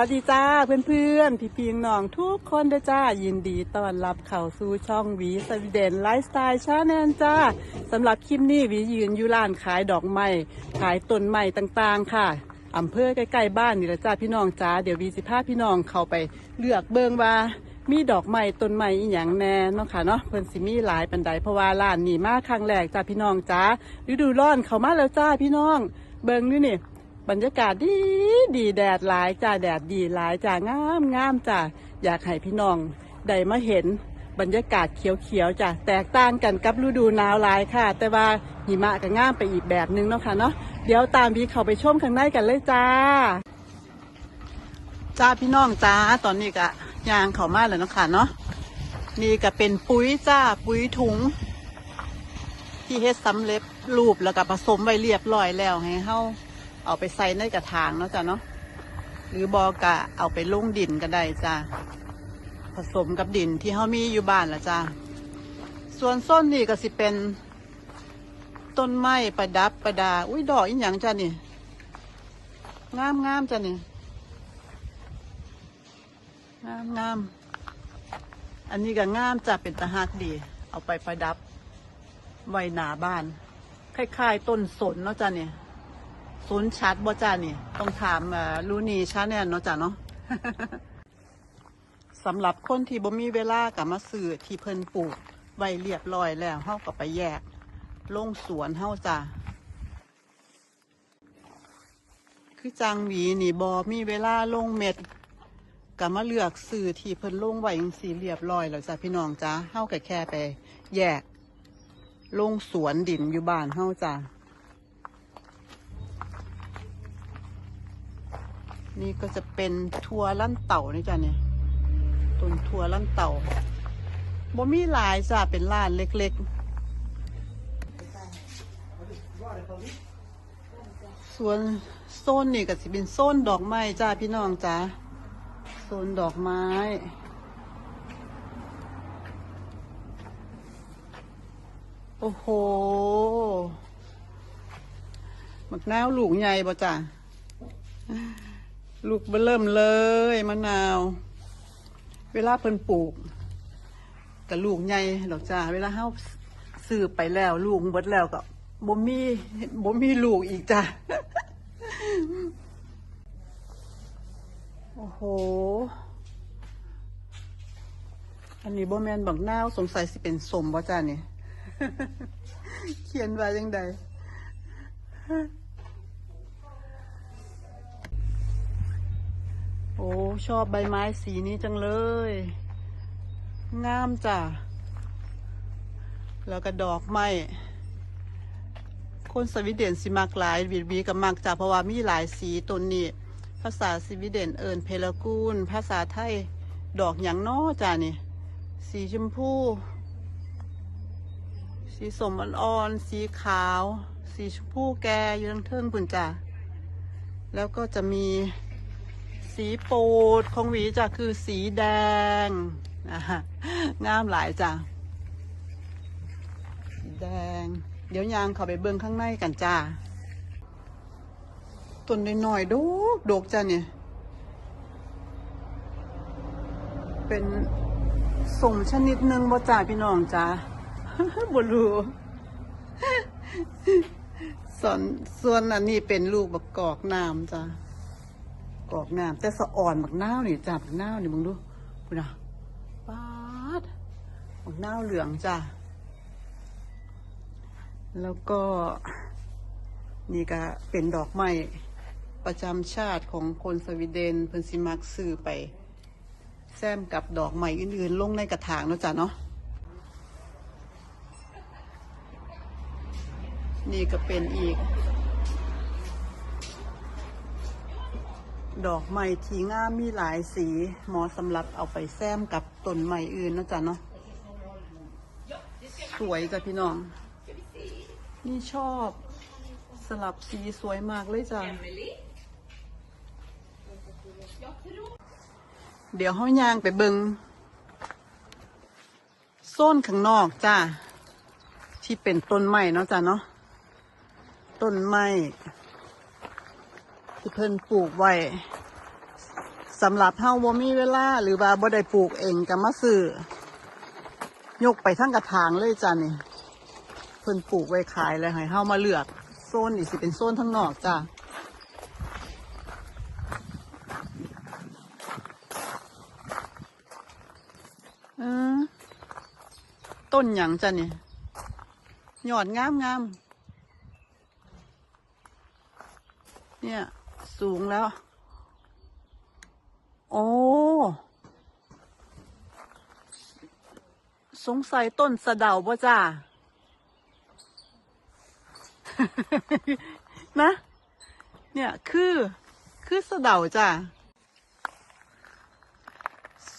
วัสดีจ้าเพื่อนๆพี่พีงน้องทุกคนด้อจ้า ยินดีต้อนรับเข้าสู่ช่องวีสวีเดนไลฟ์สไตล์ชาแนลจ้าสำหรับคลิปนี้วียืนอยู่ร้านขายดอกไม้ขายต้นไม้ต่างๆ ค่ะอำเภอใกล้ๆบ้านนี่แหละจ้าพี่น้องจ้าเดี๋ยววีสิพาพี่น้องเข้าไปเลือกเบิ่งว่ามีดอกไม้ต้นไม้อีหยังแน่เนาะค่ะเนาะเพิ่นสิมีหลายปันใดเพราะว่าร้านนี้มาครั้งแรกจ้าพี่น้องจ้าฤดูร้อนเข้ามาแล้วจ้าพี่น้อง เบิ่งนี่นี่ บรรยากาศดีดีแดดหลายจ้าแดดดีหลายจ้างามงามจ้าอยากให้พี่น้องได้มาเห็นบรรยากาศเขียวๆจ้ะแตกต่างกันกับฤดูหนาวหลายค่ะ แต่ว่าหิมะก็งามไปอีกแบบนึงเนาะค่ะเนาะเดี๋ยวตามพี่เขาไปชมข้างในกันเลยจ้า จ้าพี่น้องจ้าตอนนี้ก็ยางเขามาแล้วเนาะค่ะเนาะนี่ก็เป็นปุ๋ยจ้าปุ๋ยถุง ที่เฮ็ดสำเร็จรูปแล้วก็ผสมไว้เรียบร้อยแล้วให้เฮา เอาไปใส่ในกระถางเนาะจ้ะเนาะหรือบอกะเอาไปลงดินก็ได้จ้ะผสมกับดินที่เขามีอยู่บ้านละจ้ะส่วนส้นนี่ก็สิเป็น ต้นไม้ประดับประดา อุ้ยดอกอีหยังจ้ะนี่งามงามจ้ะนี่งามงามอันนี้ก็งามจ้ะเป็นตะหักดี เอาไปประดับไว้หนาบ้านคล้ายๆต้นสนเนาะจ้ะเนี่ย ศูนย์ชัดบ่จ้านี่ ต้องถามลูนีชาแนลเนาะจ้าเนาะสำหรับคนที่บ่มีเวลากับมาซื้อที่เพิ่นปลูกไว้เรียบร้อยแล้วเฮาก็ไปแยกลงสวนเฮาจ้าคือจังหวีนี่บ่มีเวลาลงเม็ดก็มาเลือกซื้อที่เพิ่นลงไว้จังซี่เรียบร้อยแล้วจ้าพี่น้องจ้าเฮาก็แค่ไป แยกลงสวนดินอยู่บ้านเฮาจ้า นี่ก็จะเป็นทัวลั่นเต่านี่จ้ะเนี่ยต้นทัวลั่นเต่าบ่มีหลายจ้ะเป็นร้านเล็กๆ ส่วนโซนนี่ก็สิเป็นโซนดอกไม้จ้าพี่น้องจ้าโซนดอกไม้โอ้โห มักนาวลูกใหญ่บ่จ้า ลูกเบเริ่มเลยมะนาว เวลาเพิ่นปลูกกับลูกใหญ่ดอกจ้า เวลาเฮาซื้อไปแล้ว ลูกเบิดแล้วก็บ่มีบ่มีลูกอีกจ้าโอ้โห อันนี้บ่แมนบักนาวสงสัยสิเป็นสมบ่จ้านี่ เขียนไว้ยังได โอ้ชอบใบไม้สีนี้จังเลย งามจ้ะ แล้วก็ดอกไม้คนสวีเดนสิมักหลายวีวีกับมักจ้ะเพราะว่ามีหลายสีต้นนี้ ภาษาสวีเดนเอิญเพลากูล ภาษาไทยดอกอย่างนอจ้ะนี่ สีชมพู สีสมอ่อนๆสีขาว สีชมพูแกอยู่ทั้งเทิงปุ่นจ้ะแล้วก็จะมี สีปรดของหวีจ้ะคือสีแดงอะฮะงามหลายจ้ะสีแดง เดี๋ยวยางเข้าไปเบิ่งข้างในกันจ้าต้นน้อยๆดกดกจ้ะเนี่ย เป็นสมชนิดหนึ่งบ่จ้าพี่น้องจ้าบ่รู้ส่วนส่วนอันนี้เป็นลูกบักกอกน้ำจ้า กรอกน้ำแต่สะอ่อนบักนาวนี่จ้าบักนาวนี่มึงดูพูนะปาดบักนาวเหลืองจ้าแล้วก็ นี่ก็เป็นดอกไม้ประจำชาติของคนสวีเดนเพิ่นสิมักซื้อไป แซมกับดอกไม้อื่นๆ ลงในกระถางเนาะจ้ะเนาะนี่ก็เป็นอีก ดอกไม้ที่งามมีหลายสีเหมาะสำหรับเอาไปแซมกับต้นไม้อื่นนะจ๊ะเนาะสวยจ้ะพี่น้อง นี่ชอบสลับสีสวยมากเลยจ้ะเดี๋ยวเฮาย่างไปเบิงโซนข้างนอกจ้าที่เป็นต้นไม้เนาะจ้ะเนาะต้นไม้ ที่เพิ่นปลูกไว้สำหรับเฮาบ่มีเวลาหรือว่าบ่ได้ปลูกเองก็มาซื้อยกไปทั้งกระถางเลยจ้ะนี่เพิ่นปลูกไว้ขายเลยให้เฮามาเลือกโซนนี่สิเป็นโซนทั้งนอกจ้ะเออต้นหยังจ้ะนี่ยอดงามงามเนี่ย สูงแล้ว โอ้ สงสัยต้นสะเดาบ่จ้านะ เนี่ยคือคือสะเดาจ้า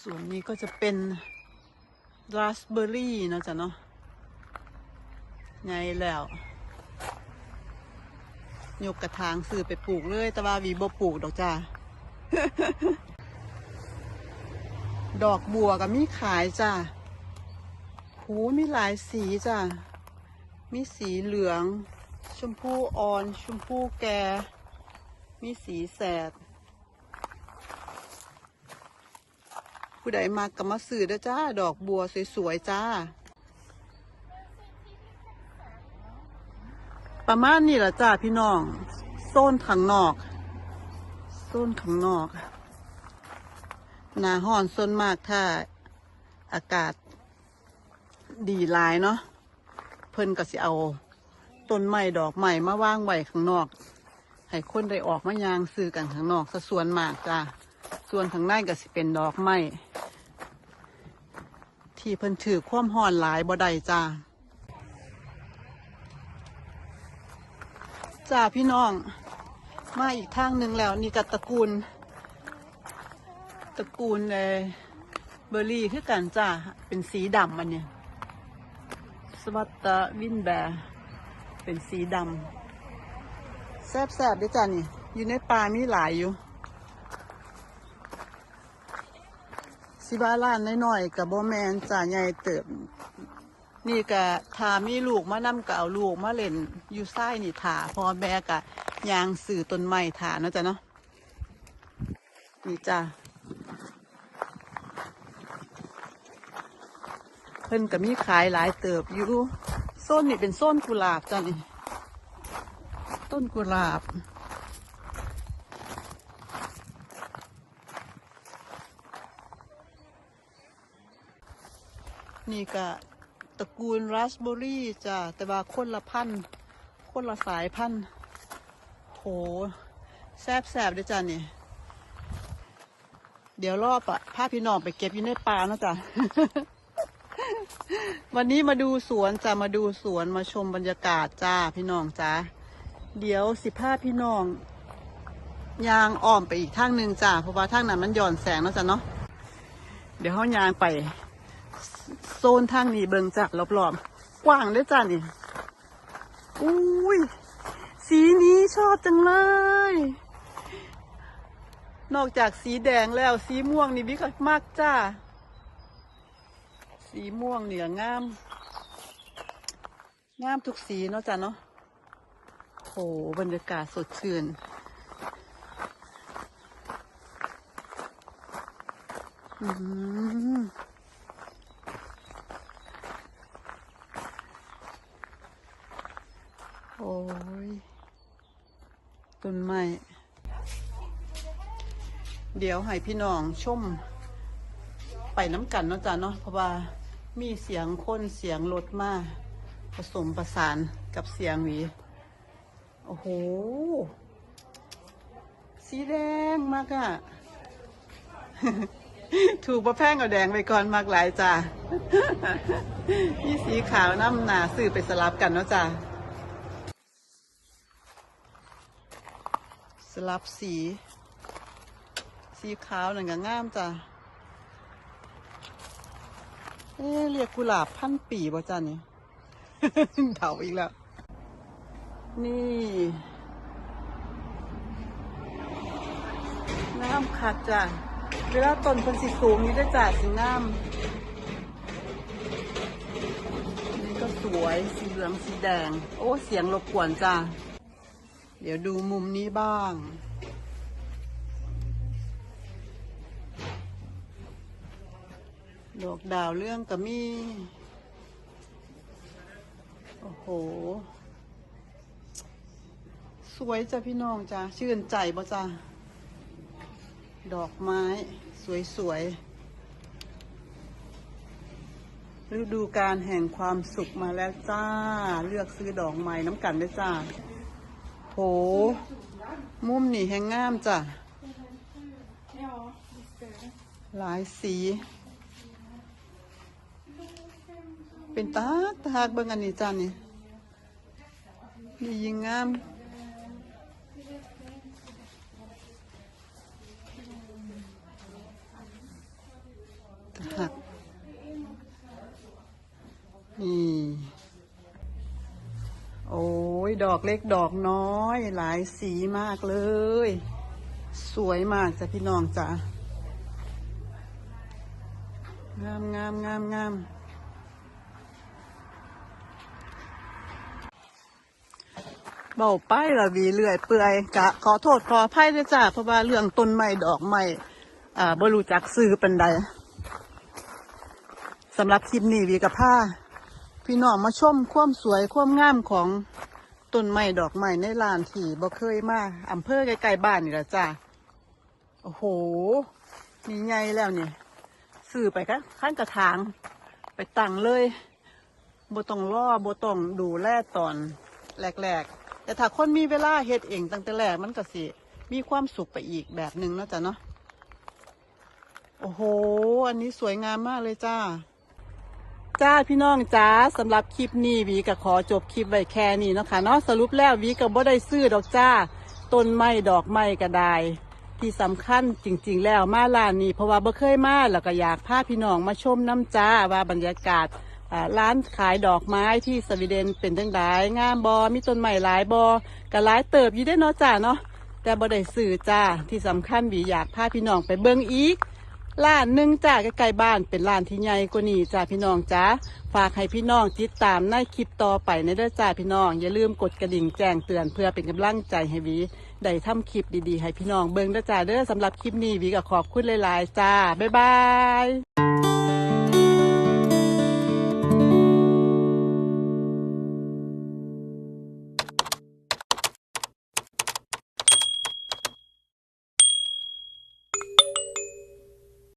ส่วนนี้ก็จะเป็นราสเบอร์รี่นะจ๊ะเนาะไงแล้ว ยกกระถางสื่อไปปลูกเลย แต่ว่าวีบ่ปลูกดอกจ้า ดอกบัวก็มีขายจ้าโหมีหลายสีจ้ามีสีเหลือง ชมพูอ่อน ชมพูแก่ มีสีแสด ผู้ใดมากก็มาซื้อเด้อจ้า ดอกบัวสวยๆจ้า ประมาณนี้แหละจ้าพี่น้อง โซนข้างนอก โซนข้างนอกหนาห้อนส่วนมากถ้าอากาศดีหลายเนาะเพิ่นก็สิเอาต้นไม้ดอกไม้มาว่างไว้ข้างนอก ให้คนได้ออกมายางซื้อกันข้างนอกซะส่วนมากจ้าส่วนข้างในก็สิเป็นดอกไม้ที่เพิ่นถือความห้อนหลายบ่ได้จ้า จ้าพี่น้อง มาอีกทางหนึ่งแล้ว นี่กับตระกูล ตระกูลเลยเบอร์รี่คือกันจ้าเป็นสีดำมันเนี่ยสวัตตวินแบร์เป็นสีดำแซบๆด้วยจ้านี่ อยู่ในป่ามีหลายอยู่สิบาล้านน้อยๆกับโบแมนจ่าใหญ่เติบ นี่กะทามีลูกมานำกะเอาลูกมาเล่นอยู่ไส้นี่ถาพอแบกะยางสื่อต้นไม้ถาเนาะจ้ะเนาะนี่จ้าเพิ่นก็มีขายหลายเติบอยู่โซนนี่เป็นโซนกุหลาบจ้ะนี่ต้นกุหลาบนี่ก็ ตระกูลราสเบอรี่จ้ะแต่ว่าคนละพันคนละสายพันโหแซบแซบด้วยจ้ะนี่ เดี๋ยวรอบอะพาพี่น้องไปเก็บอยู่ในป่านะจ๊ะวันนี้มาดูสวนจ้ะมาดูสวนมาชมบรรยากาศจ้าพี่น้องจ้าเดี๋ยวสิพาพี่น้องยางอ้อมไปอีกทางหนึ่งจ้าเพราะว่าทางนั้นมันหย่อนแสงเนาะจ้ะเนาะเดี๋ยวเขายางไป ซนทางนี้เบิงจ้ะรอบๆกว้างเด้วยจ้านี่อุ้ยสีนี้ชอบจังเลย นอกจากสีแดงแล้วสีม่วงนี่บิ๊กมากจ้า สีม่วงเหนืองาม งามทุกสีเนาะจ้ะเนาะโหบรรยากาศสดชื่นอืมโอ้ย ต้นไม้เดี๋ยวให้พี่น้องชมไปน้ำกันเนาะจ้ะเนาะเพราะว่ามีเสียงคนเสียงรถมาผสมประสานกับเสียงหวี โอ้โห สีแดงมากอะถูกประแพงเอาแดงไปก่อนมากหลายจ้ะมีสีขาวน้ำหนาสื่อไปสลับกันเนาะจ้ะ ลับสี สีขาวหนึ่งก็งามจ้ะเอ๊เรียกกุหลาบพันปีบ่จ้านี่เดาอีกแล้ว นี่น้ำคัดจ้ะเวลาต้นเพิ่นสิสูงนี่ได้จ้ะสีน้ำนี่ก็สวยสีเหลืองสีแดง โอ้ เสียงรบกวนจ้ะ ดี๋ยวดูมุมนี้บ้าง ดอกดาวเรื่องก็มี โอ้โห สวยจ้ะพี่น้องจ้ะชื่นใจบ่จ้ะดอกไม้สวยๆฤดูการแห่งความสุขมาแล้วจ้า เลือกซื้อดอกไม้น้ำกันได้จ้า ห มุมนี่แห่งงามจ้ะ หลายสี เป็นตาตากเบิ่งอันนี้จ้านี่นี่ยิงงามตาหักนี่ ดอกเล็กดอกน้อย หลายสีมากเลย สวยมากจ้ะพี่น้องจ้ะงามงามงามงามเบาไปละวีเลื่อยเปื่อยกะขอโทษขออภัยด้วยจ้าเพราะว่าเรื่องต้นไม้ดอกไม้อ่าบ่รู้จักซื้อเปันใดสำหรับคลิปนี้วีกับผ้าพี่น้องมาชมความสวยความงามของ ต้นไม้ดอกไม้ในลานที่บ่เคยมาอำเภอใกล้ๆบ้านนี่ละจ้าโอ้โห นี่ใหญ่แล้วเนี่ยซื้อไปค่ะขั้นกระถาง ไปตั้งเลยบ่ต้องรอบ่ต้องดูแลตอนแรกๆ แต่ถ้าคนมีเวลาเฮ็ดเองตั้งแต่แรกมันก็สิ มีความสุขไปอีกแบบหนึ่งนะจ๊ะเนาะ โอ้โห อันนี้สวยงามมากเลยจ้า จ้าพี่น้องจ้าสำหรับคลิปนี้วีก็ขอจบคลิปไว้แค่นี้นะคะเนาะสรุปแล้ววีก็บ่ได้ซื้อดอกจ้า ต้นไม้ดอกไม้ก็ได้ที่สำคัญจริง ๆ แล้วมาร้านนี้เพราะว่าบ่เคยมาแล้วก็อยากพาพี่น้องมาชมน้ำจ้าว่าบรรยากาศร้านขายดอกไม้ที่สวีเดนเป็นจังไดงามบอมีต้นไม้หลายบอก็หลายเติบอยู่ได้เนาะจ้าเนาะแต่บ่ได้ซื้อจ้าที่สำคัญวีอยากพาพี่น้องไปเบิ่งอีก ร้านหนึ่งจ้าใกล้ๆบ้านเป็นร้านที่ใหญ่กว่านี้จ้าพี่น้องจ้าฝากให้พี่น้องติดตามในคลิปต่อไปในเด้อจ้าพี่น้อง อย่าลืมกดกระดิ่งแจ้งเตือนเพื่อเป็นกำลังใจให้วีได้ทำคลิปดีๆ ให้พี่น้องเบิ่งเด้อจ้าเด้อสำหรับคลิปนี้วีก็ขอบคุณหลายๆจ้าบ๊ายบาย